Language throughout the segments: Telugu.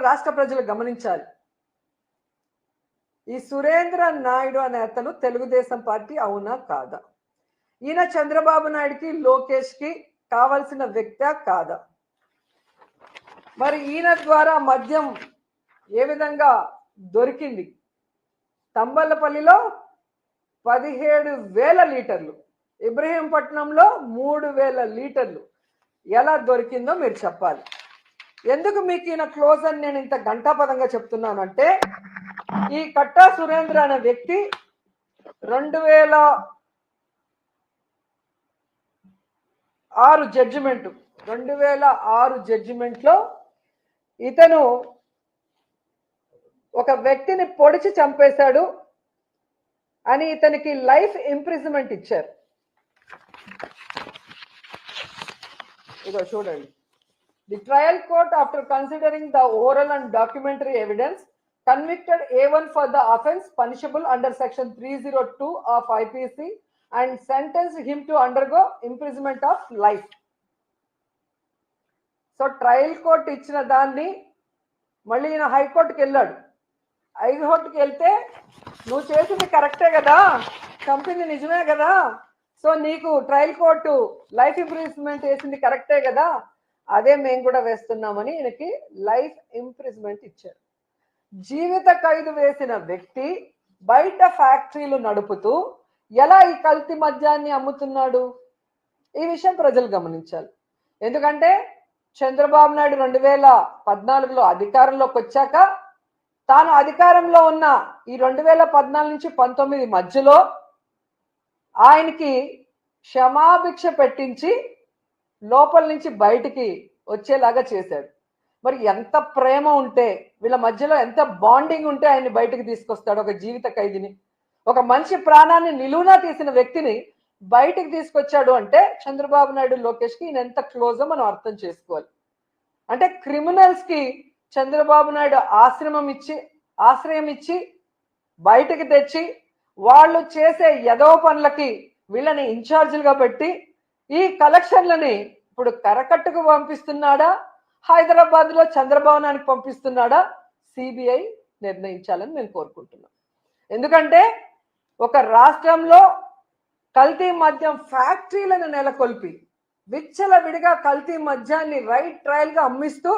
కూడా రాష్ట్ర ప్రజలు గమనించాలి. ఈ సురేంద్ర నాయుడు అనే అతను తెలుగుదేశం పార్టీ అవునా కాదా? ఈయన చంద్రబాబు నాయుడుకి లోకేష్కి కావలసిన వ్యక్తి కాదా? మరి ఈయన ద్వారా మద్యం ఏ విధంగా దొరికింది? తంబలపల్లిలో పదిహేడు వేల లీటర్లు ఇబ్రహీంపట్నంలో మూడు వేల లీటర్లు ఎలా దొరికిందో మీరు చెప్పాలి. ఎందుకు మీకు ఈయన క్లోజ్ అని నేను ఇంత ఘంటాపదంగా చెప్తున్నానంటే ఈ కట్టా సురేంద్ర అనే వ్యక్తి రెండు వేల ఆరు జడ్జిమెంట్ రెండు వేల ఆరు జడ్జిమెంట్లో ఇతను ఒక వ్యక్తిని పొడిచి చంపేశాడు అని ఇతనికి లైఫ్ ఇంప్రిజన్మెంట్ ఇచ్చారు. ఇదో చూడండి. The trial court after considering the oral and documentary evidence convicted A1 for the offense punishable under section 302 of IPC and sentenced him to undergo imprisonment of life. So trial court ఇచ్చిన దాన్ని మళ్ళీ ఈయన హైకోర్టుకి వెళ్ళాడు హైకోర్టుకి వెళ్తే నువ్వు చేసింది కరెక్టే కదా కంపెనీ నిజమే కదా సో నీకు ట్రయల్ కోర్టు లైఫ్ ఇంప్రిజ్మెంట్ వేసింది కరెక్టే కదా అదే మేము కూడా వేస్తున్నామని ఈయనకి లైఫ్ ఇంప్రిజ్మెంట్ ఇచ్చారు. జీవిత ఖైదు వేసిన వ్యక్తి బయట ఫ్యాక్టరీలు నడుపుతూ ఎలా ఈ కల్తీ మద్యాన్ని అమ్ముతున్నాడు? ఈ విషయం ప్రజలు గమనించాలి. ఎందుకంటే చంద్రబాబు నాయుడు రెండు వేల పద్నాలుగులో అధికారంలోకి వచ్చాక తాను అధికారంలో ఉన్న ఈ రెండు వేల పద్నాలుగు నుంచి పంతొమ్మిది మధ్యలో ఆయనకి క్షమాభిక్ష పెట్టించి లోపల నుంచి బయటికి వచ్చేలాగా చేశాడు. మరి ఎంత ప్రేమ ఉంటే వీళ్ళ మధ్యలో ఎంత బాండింగ్ ఉంటే ఆయన్ని బయటకు తీసుకొస్తాడు ఒక జీవిత ఖైదీని. ఒక మనిషి ప్రాణాన్ని నిలువునా తీసిన వ్యక్తిని బయటికి తీసుకొచ్చాడు అంటే చంద్రబాబు నాయుడు లోకేష్కి ఈయన ఎంత క్లోజో మనం అర్థం చేసుకోవాలి. అంటే క్రిమినల్స్కి చంద్రబాబు నాయుడు ఆశ్రమం ఇచ్చి ఆశ్రయం ఇచ్చి బయటకు తెచ్చి వాళ్ళు చేసే యదవ పనులకి వీళ్ళని ఇన్ఛార్జీలుగా పెట్టి ఈ కలెక్షన్లని ఇప్పుడు కరకట్టుకు పంపిస్తున్నాడా? హైదరాబాద్లో చంద్రభవనానికి పంపిస్తున్నాడా? సిబిఐ నిర్ణయించాలని నేను కోరుకుంటున్నాను ఎందుకంటే ఒక రాష్ట్రంలో కల్తీ మద్యం ఫ్యాక్టరీలను నెలకొల్పి విచ్చల విడిగా కల్తీ మద్యాన్ని రైట్ ట్రయల్గా అమ్మిస్తూ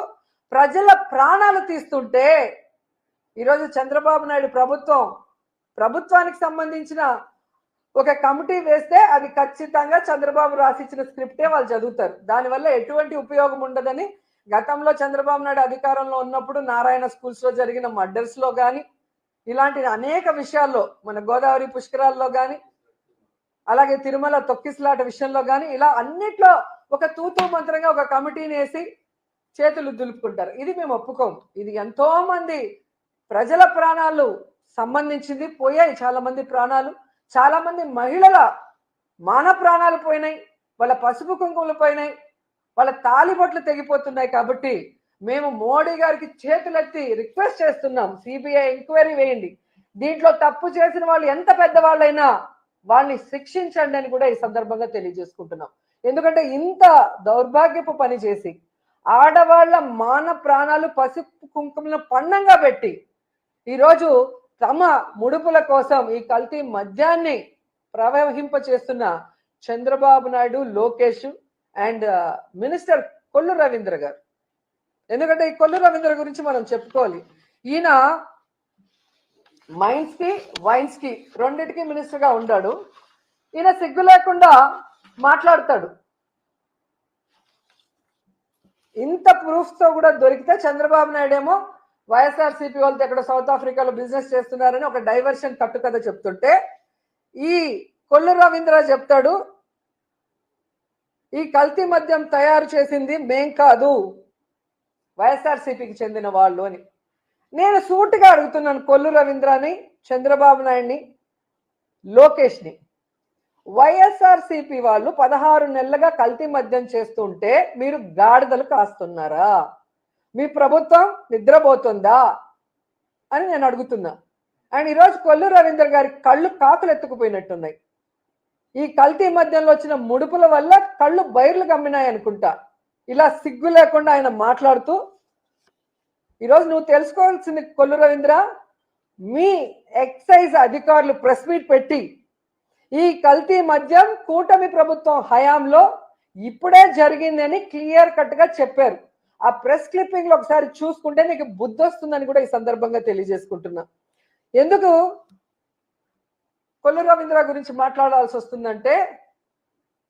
ప్రజల ప్రాణాలు తీస్తుంటే ఈరోజు చంద్రబాబు నాయుడు ప్రభుత్వం ప్రభుత్వానికి సంబంధించిన ఒక కమిటీ వేస్తే అది ఖచ్చితంగా చంద్రబాబు రాసిచ్చిన స్క్రిప్టే వాళ్ళు చదువుతారు. దానివల్ల ఎటువంటి ఉపయోగం ఉండదని గతంలో చంద్రబాబు నాయుడు అధికారంలో ఉన్నప్పుడు నారాయణ స్కూల్స్లో జరిగిన మర్డర్స్లో కానీ ఇలాంటి అనేక విషయాల్లో మన గోదావరి పుష్కరాల్లో కానీ అలాగే తిరుమల తొక్కిసలాట విషయంలో కానీ ఇలా అన్నిట్లో ఒక తూతూ మంత్రంగా ఒక కమిటీని వేసి చేతులు దులుపుకుంటారు. ఇది మేము ఒప్పుకోము. ఇది ఎంతో మంది ప్రజల ప్రాణాలు సంబంధించింది పోయాయి. చాలా మంది ప్రాణాలు చాలామంది మహిళల మాన ప్రాణాలు పోయినాయి వాళ్ళ పసుపు కుంకుమలు పోయినాయి వాళ్ళ తాలిబొట్లు తెగిపోతున్నాయి కాబట్టి మేము మోడీ గారికి చేతులెత్తి రిక్వెస్ట్ చేస్తున్నాం సిబిఐ ఎంక్వైరీ వేయండి. దీంట్లో తప్పు చేసిన వాళ్ళు ఎంత పెద్దవాళ్ళైనా వాళ్ళని శిక్షించండి అని కూడా ఈ సందర్భంగా తెలియజేసుకుంటున్నాం. ఎందుకంటే ఇంత దౌర్భాగ్యపు పని చేసి ఆడవాళ్ళ మాన ప్రాణాలు పసుపు కుంకుమలను పన్నంగా పెట్టి ఈరోజు తమ ముడుపుల కోసం ఈ కల్తీ మద్యాన్ని ప్రవహింప చేస్తున్న చంద్రబాబు నాయుడు లోకేష్ అండ్ మినిస్టర్ కొల్లు రవీంద్ర గారు. ఎందుకంటే ఈ కొల్లు రవీంద్ర గురించి మనం చెప్పుకోవాలి. ఈయన మైన్స్కి వైన్స్కి రెండింటికి మినిస్టర్గా ఉన్నాడు ఈయన సిగ్గు లేకుండా మాట్లాడతాడు. ఇంత ప్రూఫ్తో తో కూడా దొరికితే చంద్రబాబు నాయుడు ఏమో వైఎస్ఆర్సీపీ వాళ్ళతో ఎక్కడ సౌత్ ఆఫ్రికాలో బిజినెస్ చేస్తున్నారని ఒక డైవర్షన్ కట్టుకథ చెప్తుంటే ఈ కొల్లు రవీంద్ర చెప్తాడు ఈ కల్తీ మద్యం తయారు చేసింది మేం కాదు వైఎస్ఆర్సీపీకి చెందిన వాళ్ళు అని. నేను సూటిగా అడుగుతున్నాను కొల్లు రవీంద్రని చంద్రబాబు నాయుడిని లోకేష్ని. వైఎస్ఆర్సీపీ వాళ్ళు పదహారు నెలలుగా కల్తీ మద్యం చేస్తుంటే మీరు గాడిదలు కాస్తున్నారా? మీ ప్రభుత్వం నిద్రపోతుందా అని నేను అడుగుతున్నా. అండ్ ఈరోజు కొల్లు రవీంద్ర గారి కళ్ళు కాకులు ఎత్తుకుపోయినట్టున్నాయి. ఈ కల్తీ మధ్యంలో వచ్చిన ముడుపుల వల్ల కళ్ళు బైర్లు కమ్మినాయి అనుకుంటా. ఇలా సిగ్గు లేకుండా ఆయన మాట్లాడుతూ ఈరోజు నువ్వు తెలుసుకోవాల్సింది కొల్లు రవీంద్ర మీ ఎక్సైజ్ అధికారులు ప్రెస్ మీట్ పెట్టి ఈ కల్తీ మద్యం కూటమి ప్రభుత్వం హయాంలో ఇప్పుడే జరిగిందని క్లియర్ కట్గా చెప్పారు. ఆ ప్రెస్ క్లిప్పింగ్లో ఒకసారి చూసుకుంటే నీకు బుద్ధి వస్తుందని కూడా ఈ సందర్భంగా తెలియజేసుకుంటున్నా. ఎందుకు? కొల్లు రవీంద్ర గురించి మాట్లాడాల్సి వస్తుందంటే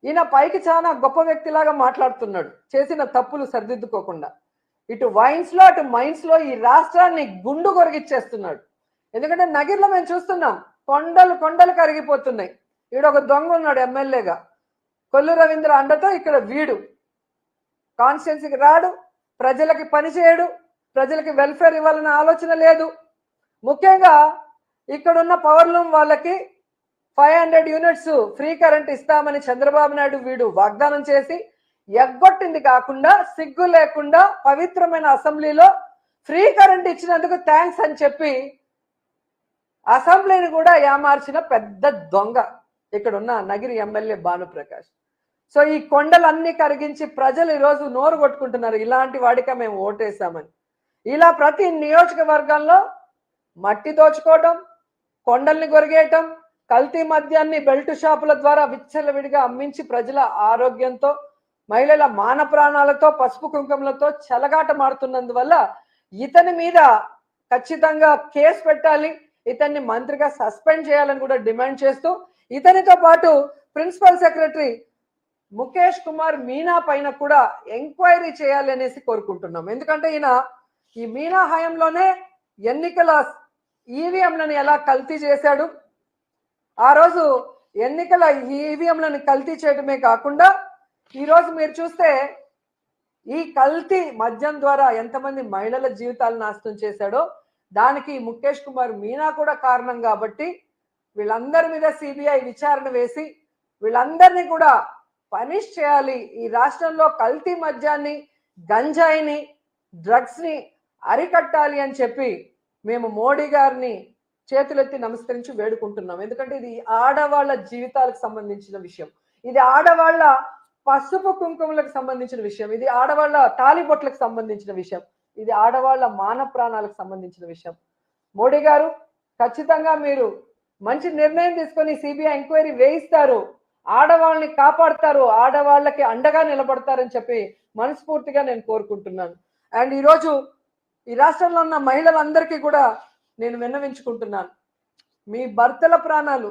ఈయన పైకి చాలా గొప్ప వ్యక్తిలాగా మాట్లాడుతున్నాడు. చేసిన తప్పులు సరిదిద్దుకోకుండా. ఇటు వైన్స్లో అటు మైన్స్లో ఈ రాష్ట్రాన్ని గుండు కొరిగిచ్చేస్తున్నాడు. ఎందుకంటే నగిర్లో మేము చూస్తున్నాం కొండలు కొండలు కరిగిపోతున్నాయి. ఈడ ఒక దొంగ ఉన్నాడు ఎమ్మెల్యేగా. కొల్లు రవీంద్ర అండతో ఇక్కడ వీడు. కాన్స్టిట్యున్సీకి రాడు ప్రజలకి పని చేయడు ప్రజలకి వెల్ఫేర్ ఇవ్వాలన్న ఆలోచన లేదు. ముఖ్యంగా ఇక్కడున్న పవర్ లూమ్ వాళ్ళకి five hundred units free current ఇస్తామని చంద్రబాబు నాయుడు వీడు వాగ్దానం చేసి ఎగ్గొట్టింది కాకుండా సిగ్గు లేకుండా పవిత్రమైన అసెంబ్లీలో ఫ్రీ కరెంట్ ఇచ్చినందుకు థ్యాంక్స్ అని చెప్పి అసెంబ్లీని కూడా ఏమార్చిన పెద్ద దొంగ ఇక్కడ ఉన్న నగిరి ఎమ్మెల్యే భానుప్రకాష్. సో ఈ కొండలన్నీ కరిగించి ప్రజలు ఈరోజు నోరు కొట్టుకుంటున్నారు. ఇలాంటి వాడిక మేము ఓటేసామని ఇలా ప్రతి నియోజకవర్గంలో మట్టి దోచుకోవడం కొండల్ని గొరిగేయటం కల్తీ మద్యాన్ని బెల్ట్ షాపుల ద్వారా విచ్చలవిడిగా అమ్మించి ప్రజల ఆరోగ్యంతో మహిళల మాన ప్రాణాలతో పసుపు కుంకుమలతో చెలగాట మారుతున్నందువల్ల ఇతని మీద ఖచ్చితంగా కేసు పెట్టాలి ఇతన్ని మంత్రిగా సస్పెండ్ చేయాలని కూడా డిమాండ్ చేస్తూ ఇతనితో పాటు ప్రిన్సిపల్ సెక్రటరీ ముఖేష్ కుమార్ మీనా పైన కూడా ఎంక్వైరీ చేయాలి అనేసి కోరుకుంటున్నాం. ఎందుకంటే ఈయన ఈ మీనా హయంలోనే ఎన్నికల ఈవీఎంలను ఎలా కల్తీ చేశాడు ఆ రోజు ఎన్నికల ఈవీఎంలను కల్తీ చేయడమే కాకుండా ఈరోజు మీరు చూస్తే ఈ కల్తీ మద్యం ద్వారా ఎంతమంది మహిళల జీవితాలు నాశనం చేశాడో దానికి ముఖేష్ కుమార్ మీనా కూడా కారణం కాబట్టి వీళ్ళందరి మీద సిబిఐ విచారణ వేసి వీళ్ళందరినీ కూడా పనిష్ చేయాలి. ఈ రాష్ట్రంలో కల్తీ మద్యాన్ని గంజాయిని డ్రగ్స్ని అరికట్టాలి అని చెప్పి మేము మోడీ గారిని చేతులెత్తి నమస్కరించి వేడుకుంటున్నాం. ఎందుకంటే ఇది ఆడవాళ్ళ జీవితాలకు సంబంధించిన విషయం. ఇది ఆడవాళ్ళ పసుపు కుంకుమలకు సంబంధించిన విషయం. ఇది ఆడవాళ్ళ తాలిబొట్లకు సంబంధించిన విషయం. ఇది ఆడవాళ్ళ మాన ప్రాణాలకు సంబంధించిన విషయం. మోడీ గారు ఖచ్చితంగా మీరు మంచి నిర్ణయం తీసుకొని సిబిఐ ఎంక్వైరీ వేయిస్తారు. ఆడవాళ్ళని కాపాడతారు ఆడవాళ్ళకి అండగా నిలబడతారని చెప్పి మనస్ఫూర్తిగా నేను కోరుకుంటున్నాను. అండ్ ఈరోజు ఈ రాష్ట్రంలో ఉన్న మహిళలందరికీ కూడా నేను విన్నవించుకుంటున్నాను. మీ భర్తల ప్రాణాలు